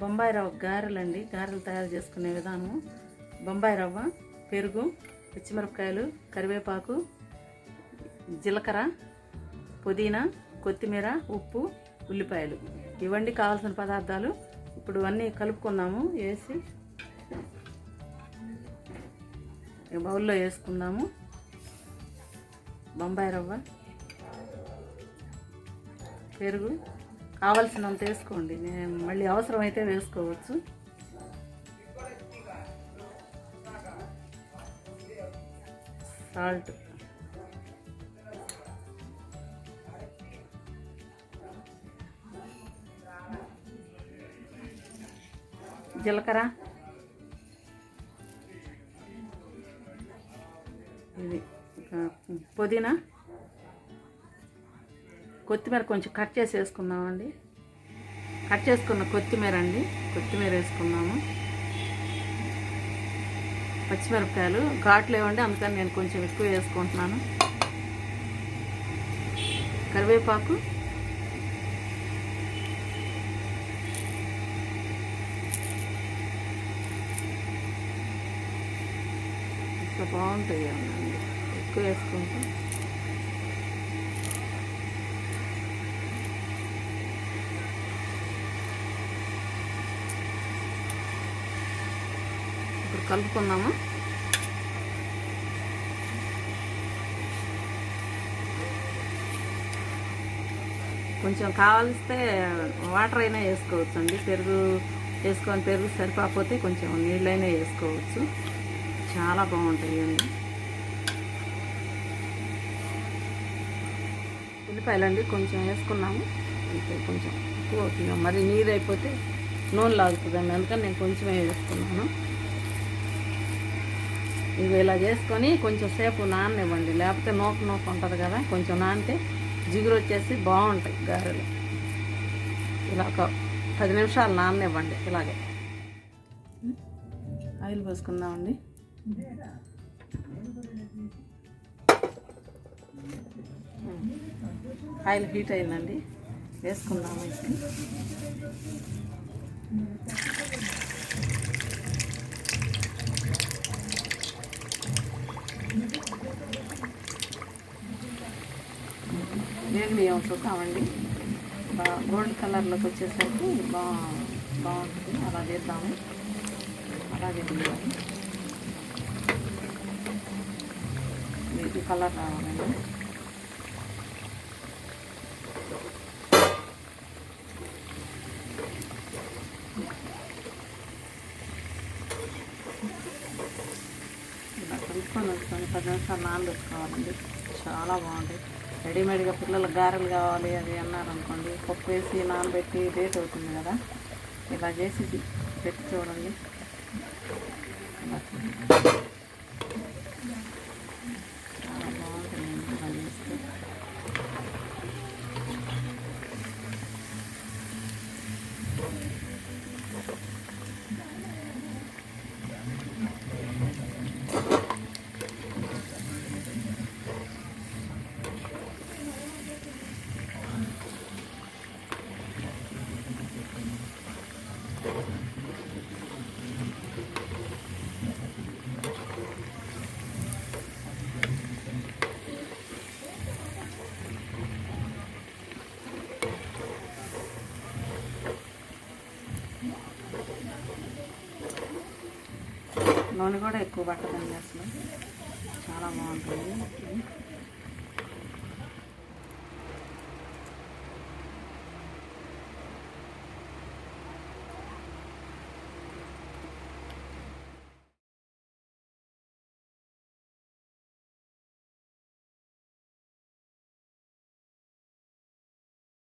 బొంబాయి రవ్వ గారెలండి. గారెలు తయారు చేసుకునే విధానం బొంబాయి రవ్వ పెరుగు పచ్చిమిరపకాయలు కరివేపాకు జీలకర్ర పుదీనా కొత్తిమీర ఉప్పు ఉల్లిపాయలు. ఇవన్నీ కావాల్సిన పదార్థాలు. ఇప్పుడు అన్నీ కలుపుకుందాము వేసి బౌల్లో వేసుకుందాము. బొంబాయి రవ్వ పెరుగు కావలసినంత వేసుకోండి. నేను మళ్ళీ అవసరమైతే వేసుకోవచ్చు. సాల్ట్. జీలకర్ర. ఇది పుదీనా. కొత్తిమీర కొంచెం కట్ చేసి వేసుకుందామండి కట్ చేసుకున్న కొత్తిమీర అండి. కొత్తిమీర వేసుకున్నాము పచ్చిమిరపకాయలు ఘాట్లు అందుకని నేను కొంచెం ఎక్కువ వేసుకుంటున్నాను. కరివేపాకు. ఇంకా బాగుంటాయి అన్నీ. ఎక్కువ వేసుకుంటాం ఇప్పుడు కలుపుకుందాము. కొంచెం కావలిస్తే వాటర్ అయినా వేసుకోవచ్చు అండి పెరుగు వేసుకొని పెరుగు సరిపోకపోతే కొంచెం నీళ్ళైనా వేసుకోవచ్చు. చాలా బాగుంటాయి అండి ఉల్లిపాయలండి కొంచెం వేసుకున్నాము. అంతే కొంచెం ఎక్కువ అవుతుంది. మరి నీరు అయిపోతే నూనె లాగుతుందండి. అందుకని నేను కొంచెమే వేసుకున్నాను. ఇవి ఇలా చేసుకొని కొంచెం సేపు నాననివ్వండి. లేకపోతే నూక నూక ఉంటుంది కదా కొంచెం నానితే జిగురు వచ్చేసి బాగుంటాయి గారెలు. ఇలా ఒక పది నిమిషాలు నాననివ్వండి ఇలాగే. ఆయిల్ పోసుకుందామండి. ఆయిల్ హీట్ అయిందండి. వేసుకుందాము ఇది వేడి బియ్యం కావండి. బాగా గోల్డ్ కలర్లోకి వచ్చేసరికి బా బాగుంటుంది. అలా చేద్దాము. అలాగే తీయాలి. మీకు కలర్ రావాలండి. ఇలా కలుపుకొని వచ్చుకొని పది నిమిషాలు నానబెట్టుకోవాలండి. చాలా బాగుంటాయి. రెడీమేడ్గా పిల్లలకు గారెలు కావాలి అది అన్నారనుకోండి పప్పు వేసి నానబెట్టి డేట్ అవుతుంది కదా. ఇలా చేసి పెట్టి చూడండి ఇలా చాలా బాగుంటుందండి ఇలా చేస్తే నూనె కూడా ఎక్కువ పట్టదండి అసలు. చాలా బాగుంటుంది.